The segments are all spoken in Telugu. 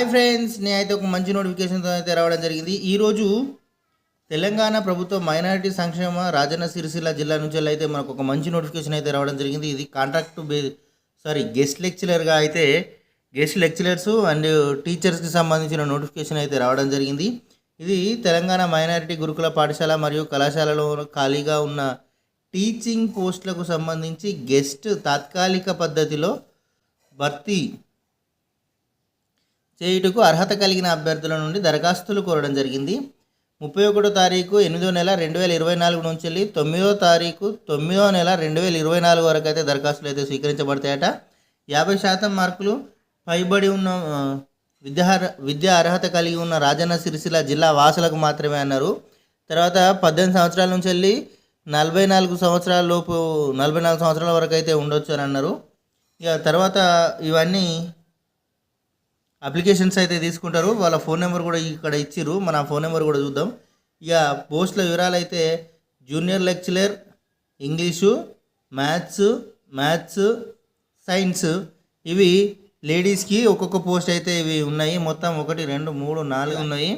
హాయ్ నోటిఫికేషన్తో అయితే రావడం జరిగింది. ఈరోజు తెలంగాణ ప్రభుత్వ మైనారిటీ సంక్షేమ రాజన్న సిరిసిల్ల జిల్లా నుంచి అయితే మనకు ఒక మంచి నోటిఫికేషన్ అయితే రావడం జరిగింది. ఇది కాంట్రాక్ట్ బే సారీ గెస్ట్ లెక్చరర్గా అయితే గెస్ట్ లెక్చరర్స్ అండ్ టీచర్స్కి సంబంధించిన నోటిఫికేషన్ అయితే రావడం జరిగింది. ఇది తెలంగాణ మైనారిటీ గురుకుల పాఠశాల మరియు కళాశాలలో ఖాళీగా ఉన్న టీచింగ్ పోస్టులకు సంబంధించి గెస్ట్ తాత్కాలిక పద్ధతిలో భర్తీ చేయుటకు అర్హత కలిగిన అభ్యర్థుల నుండి దరఖాస్తులు కోరడం జరిగింది. ముప్పై ఒకటో తారీఖు ఎనిమిదో నెల రెండు వేల ఇరవై నాలుగు నుంచి వెళ్ళి తొమ్మిదో తారీఖు తొమ్మిదో నెల రెండు వేల ఇరవై నాలుగు వరకు అయితే దరఖాస్తులు అయితే స్వీకరించబడతాయట. యాభై శాతం మార్కులు పైబడి ఉన్న విద్యా విద్యా అర్హత కలిగి ఉన్న రాజన్న సిరిసిల్ల జిల్లా వాసులకు మాత్రమే అన్నారు. తర్వాత పద్దెనిమిది సంవత్సరాల నుంచి వెళ్ళి నలభై నాలుగు సంవత్సరాల లోపు నలభై నాలుగు సంవత్సరాల వరకు అయితే ఉండొచ్చు అని అన్నారు. ఇక తర్వాత ఇవన్నీ అప్లికేషన్స్ అయితే తీసుకుంటారు. వాళ్ళ ఫోన్ నెంబర్ కూడా ఇక్కడ ఇచ్చిర్రు. మన ఫోన్ నెంబర్ కూడా చూద్దాం. ఇక పోస్టుల వివరాలు అయితే junior lecturer English maths maths science ఇవి లేడీస్కి ఒక్కొక్క పోస్ట్ అయితే ఇవి ఉన్నాయి. మొత్తం ఒకటి రెండు మూడు నాలుగు ఉన్నాయి.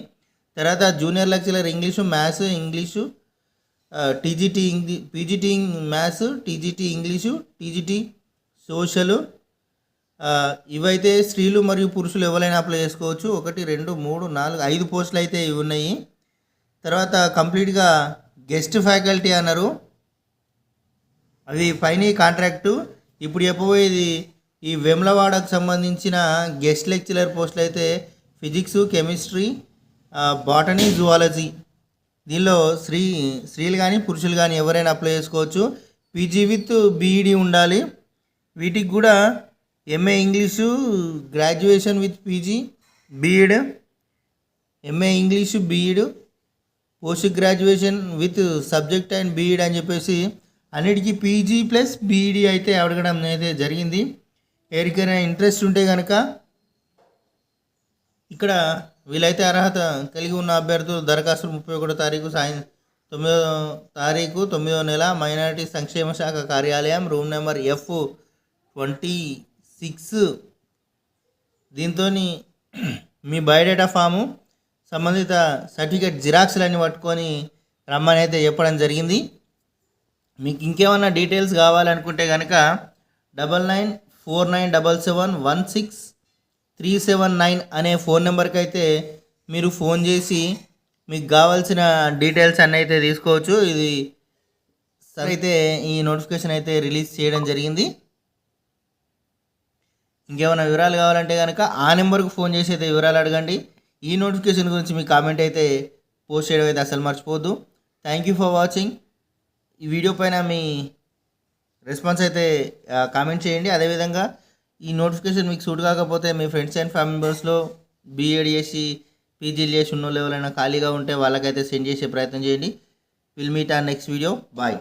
తర్వాత junior lecturer English maths English TGT English PGT maths TGT English TGT social ఇవైతే స్త్రీలు మరియు పురుషులు ఎవరైనా అప్లై చేసుకోవచ్చు. ఒకటి రెండు మూడు నాలుగు ఐదు పోస్టులు అయితే ఇవి ఉన్నాయి. తర్వాత కంప్లీట్గా గెస్ట్ ఫ్యాకల్టీ అన్నారు. అవి పైన కాంట్రాక్టు ఇప్పుడు చెప్పబోయేది ఈ వెమ్లవాడకు సంబంధించిన గెస్ట్ లెక్చరర్ పోస్టులు అయితే ఫిజిక్స్ కెమిస్ట్రీ బాటనీ జువాలజీ దీనిలో స్త్రీ స్త్రీలు కానీ పురుషులు కానీ ఎవరైనా అప్లై చేసుకోవచ్చు. పీజీ విత్ బీఈడి ఉండాలి. వీటికి కూడా MA English graduation with PG BEd MA English BEd post graduation with subject and BEd అని చెప్పేసి అన్నిటికీ పీజీ ప్లస్ బీఈడి అయితే అడగడం అయితే జరిగింది. ఎవరికైనా ఇంట్రెస్ట్ ఉంటే కనుక ఇక్కడ వీలైతే అర్హత కలిగి ఉన్న అభ్యర్థులు దరఖాస్తులు ముప్పై ఒకటో తారీఖు సాయం తొమ్మిదో తారీఖు తొమ్మిదో నెల మైనారిటీ సంక్షేమ శాఖ కార్యాలయం room number F twenty six. దీంతో మీ బయోడేటా ఫాము సంబంధిత సర్టిఫికేట్ జిరాక్స్లన్నీ పట్టుకొని రమ్మని అయితే చెప్పడం జరిగింది. మీకు ఇంకేమన్నా డీటెయిల్స్ కావాలనుకుంటే కనుక double nine four nine double seven one six three seven nine అనే ఫోన్ నెంబర్కి అయితే మీరు ఫోన్ చేసి మీకు కావాల్సిన డీటెయిల్స్ అన్నీ అయితే తీసుకోవచ్చు. ఇది సరైతే అయితే ఈ నోటిఫికేషన్ అయితే రిలీజ్ చేయడం జరిగింది. ఇంకేమైనా వివరాలు కావాలంటే కనుక ఆ నెంబర్కి ఫోన్ చేసి అయితే వివరాలు అడగండి. ఈ నోటిఫికేషన్ గురించి మీ కామెంట్ అయితే పోస్ట్ చేయడం అయితే అసలు మర్చిపోద్దు థ్యాంక్ యూ ఫర్ వాచింగ్ ఈ వీడియో పైన మీ రెస్పాన్స్ అయితే కామెంట్ చేయండి. అదేవిధంగా ఈ నోటిఫికేషన్ మీకు సూట్ కాకపోతే మీ ఫ్రెండ్స్ అండ్ ఫ్యామిలీ మెంబర్స్లో బీఎడ్ చేసి పీజీలు చేసి ఉన్న ఎవరైనా ఖాళీగా ఉంటే వాళ్ళకైతే సెండ్ చేసే ప్రయత్నం చేయండి. విల్ మీట్ ఆ నెక్స్ట్ వీడియో బాయ్